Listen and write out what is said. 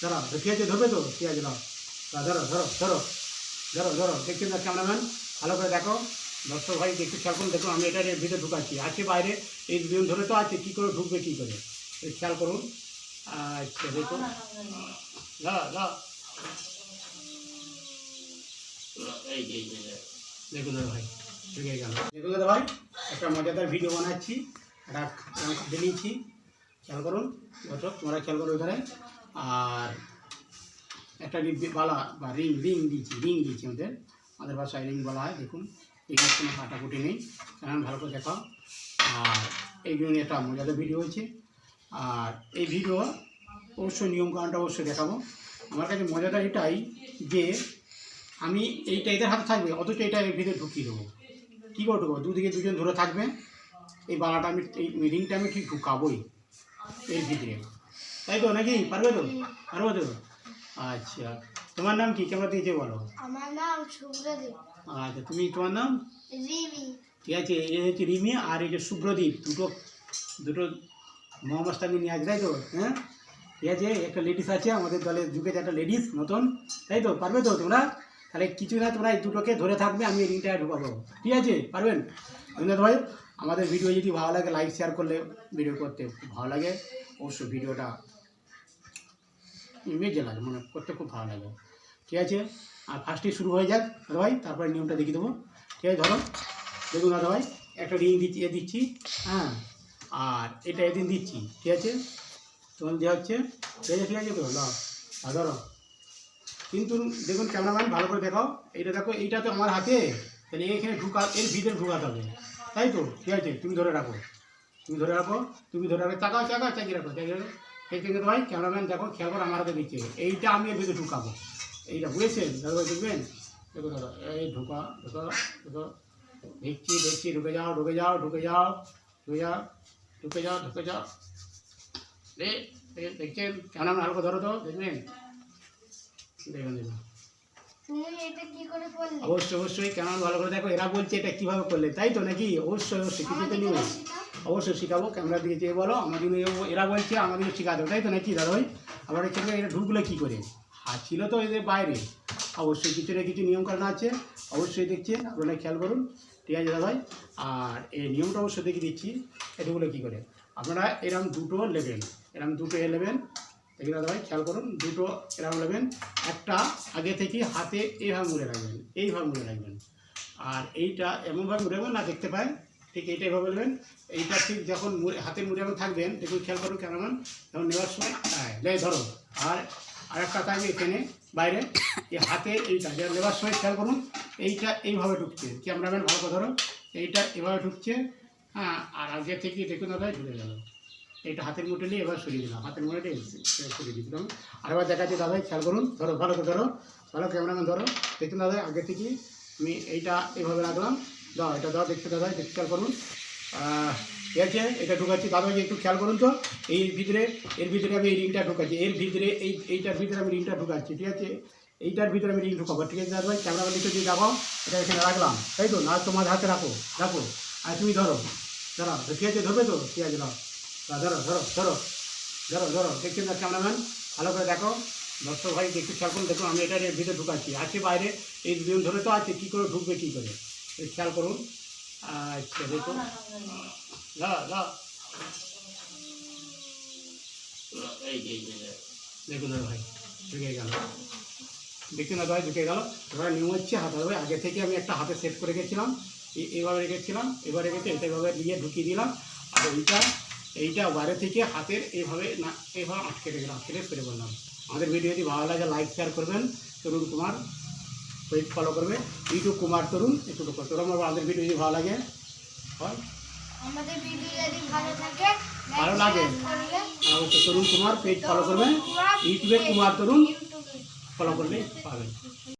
ধরো ঠিক ধরবে তো? আছে নাও ধরো ধরো ধরো। ধরো ধরো, দেখছেন না ক্যামেরাম্যান ভালো করে দেখো। দর্শক ভাই, একটু খেয়াল করুন, দেখুন, আমি এটার ভিতরে ঢুকাচ্ছি। আছে বাইরে, এই দুজন ধরে তো আছে, কী করে ঢুকবে, কী করে? খেয়াল করুন। আচ্ছা দেখুন। দেখুন দাদা ভাই, ঢুকে গেল। দেখুন দাদা ভাই, একটা মজাদার ভিডিও বানাচ্ছি। একটা খাদ্য খেয়াল করুন, দর্শক, তোমরা খেয়াল করো এখানে। আর একটা বালা বা রিং রিং দিয়েছি রিং দিয়েছি আমাদের আমাদের বাসায় রিং বলা হয়, দেখুন। রিংয়ের কোনো কাটাকুটি নেই। কারণ ভালো করে দেখাও। আর এইগুলো নিয়ে একটা মজাদার ভিডিও হয়েছে। আর এই ভিডিও অবশ্যই নিয়মকানুনটা অবশ্যই দেখাবো। আমার কাছে মজাদার এটাই যে, আমি এইটা এদের হাতে থাকবে, অথচ এটা এর ভিতরে ঢুকিয়ে দেবো। কী করে ঢুকবো? দুদিকে দুজন ধরে থাকবে। এই বালাটা আমি, এই রিংটা আমি ঠিক ঢুকাবোই এর ভিতরে। তাই তো নাকি? পারবে তো? পারবে তো? আচ্ছা। তোমার নাম কি? কেমন দিয়েছে বলো? আমার নাম শুভ্রদীপ আচ্ছা তুমি তোমার নাম? রিমি। ঠিক আছে এই হচ্ছে রিমি আর এই যে শুভ্রদীপ দুটো দুটো মহামাস্টারকে নিয়ে আসবে তাই তো? হ্যাঁ? ঠিক আছে একটা লেডিস আছে আমাদের দলে ঢুকেছে একটা লেডিস নতুন তাই তো? পারবে তো তোমরা? তাহলে কিছু না তোমরা এই দুটোকে ধরে থাকবে আমি এই রিংটা ঢুকাবো। ঠিক আছে পারবেন? রবীন্দ্র ভাই? আমাদের ভিডিও যদি ভালো লাগে লাইক শেয়ার করলে ভিডিও করতে খুব ভালো লাগে। অবশ্যই ভিডিওটা ইমেজে লাগে মানে করতে খুব ভালো লাগে। ঠিক আছে? আর ফার্স্টে শুরু হয়ে যাক দাদা ভাই তারপরে নিয়মটা দেখিয়ে দেবো। ঠিক আছে, ধরো, দেখুন দাদা ভাই একটা রিং দিচ্ছি, এ দিচ্ছি হ্যাঁ? আর এটা এদিন দিচ্ছি, ঠিক আছে? তখন দেওয়া হচ্ছে, ঠিক আছে ঠিক আছে তো? ধরো। কিন্তু দেখুন ক্যামেরাম্যান ভালো করে দেখাও। এইটা দেখো এইটা তো আমার হাতে, তাহলে এখানে ঢুকা, এর ভিতরে ঢুকাতে হবে। তাই তো ঠিক আছে তুমি ধরে রাখো। তুমি ধরে রাখো, তুমি ধরে রাখো। চাকাও চাকা চাকিয়ে রাখো চাকিয়ে রাখো। এই থেকে ভাই ক্যামেরাম্যান দেখো, খেয়াল করে, আমার হাতে দিচ্ছে এইটা আমি এর ঢুকাবো। এইটা বুঝেছেন? দাদা দেখবেন? দেখো, দাদা, এই ঢুকা ঢুকা দেখছি দেখছি, ঢুকে যাও ঢুকে যাও ঢুকে যাও ঢুকে যাও ঢুকে যাও ঢুকে যাও। দেখছেন? কেমন হালকা ধরো তো, দেখবেন? দেখবেন দেখুন তুমি এটা কি করে করলে অবশ্যই অবশ্যই কেমন ভালো করে দেখো এরা বলছে এটা কীভাবে করলে তাই তো নাকি? অবশ্যই অবশ্যই কিছু তো শেখাও। অবশ্যই শেখাবো ক্যামেরা দিকে চেয়ে বলো আমাদের এরা বলছে আমাদের শেখাতে তাই তো নাকি দাদা ভাই আবার এখানে এটা ঢুকলো কী করে? আর ছিল তো এদের বাইরে। অবশ্যই কিছু না কিছু নিয়মকানুন আছে। অবশ্যই দেখছেন আপনারা খেয়াল করুন। ঠিক আছে দাদা ভাই আর এই নিয়মটা অবশ্যই দেখিয়ে দিচ্ছি এটাগুলো কী করে? আপনারা এরম দুটো নেবেন এরম দুটো এ নেবেন দেখি দাদা ভাই, খেয়াল করুন, দুটো এরম নেবেন একটা আগে থেকে হাতে এইভাবে মুড়ে রাখবেন, এইভাবে মুড়ে রাখবেন। আর এইটা এমনভাবে মুড়ে না, দেখতে পায় ঠিক এইটা এভাবে নেবেন এইটা ঠিক যখন হাতে মুড়ে থাকবেন, দেখুন, খেয়াল করুন কেমন যখন নেওয়ার সময় হ্যাঁ লে, ধরো। আর আরেকটা থাকবে এখানে, বাইরে, এই হাতে এইটা যেটা নেওয়ার সময় খেয়াল করুন, এইটা এইভাবে ঢুকছে। ক্যামেরাম্যান, ভালো করে ধরো, এইটা এভাবে ঢুকছে হ্যাঁ আর আগে থেকে দেখুন দাদা, ঢুকে গেল। এইটা হাতের মুঠে নিয়ে এবার সরিয়ে দিলাম। হাতের মুঠে নিয়ে সরিয়ে দিলাম। আর এবার দেখাচ্ছি দাদা খেয়াল করুন ধরো ভালো করে ধরো ভালো ক্যামেরাম্যান ধরো। দেখুন দাদা আগে থেকে আমি এইটা এইভাবে রাখলাম। দাও এটা দাও দেখতে দাদা দেখতে খেয়াল করুন। ঠিক আছে এটা ঢুকাচ্ছি। দাদা একটু খেয়াল করুন তো এই ভিতরে এর ভিতরে আমি এই রিংটা ঢুকাচ্ছি। এর ভিতরে এই এইটার ভিতরে আমি রিংটা ঢুকাচ্ছি ঠিক আছে? এইটার ভিতরে আমি রিং ঢুকাবো। ঠিক আছে দাদা ভাই ক্যামেরা নিচে দিয়ে দেখাও এটা এখানে রাখলাম। তাই তো? না তোমার হাতে রাখো রাখো। আর তুমি ধরো। ধরো ঠিক আছে ধরবে তো? ঠিক আছে দাও, ধরো ধরো ধরো ধরো ধরো, দেখছেন না ক্যামেরাম্যান ভালো করে দেখো। দর্শক ভাই একটু খেয়াল করুন, দেখুন, আমি এটার ভিতরে ঢুকাচ্ছি। আছে বাইরে, এই দুজন ধরে তো আছে, কী করে ঢুকবে, কী করে? খেয়াল করুন। আচ্ছা দেখুন। দেখুন দাদা ভাই, ঢুকে গেল। দেখুন দাদা ভাই, ঢুকে গেল? এবার নিয়ম হচ্ছে হাতে হবে। আগে থেকে আমি একটা হাতে সেট করে এই- এইভাবে রেখেছিলাম এবার রেখেছি এটা এইভাবে নিয়ে ঢুকিয়ে দিলাম। আর এইটা এইটা বাইরে থেকে হাতের এইভাবে না এইভাবে আটকে রেখে আটকে রেখে ফেলে বললাম আমাদের ভিডিও যদি ভালো লাগে লাইক শেয়ার করবেন। তরুণ কুমার পেজ ফলো করবে। ইউটিউব কুমার তরুণ একটু তরুণ আমাদের ভিডিও যদি ভালো লাগে হয়। আমাদের ভিডিও যদি ভালো থাকে ভালো লাগে। করলে অবশ্যই তরুণ কুমার পেজ ফলো করবেন। ইউটিউবে কুমার তরুণ ইউটিউবে ফলো করলে পাবেন।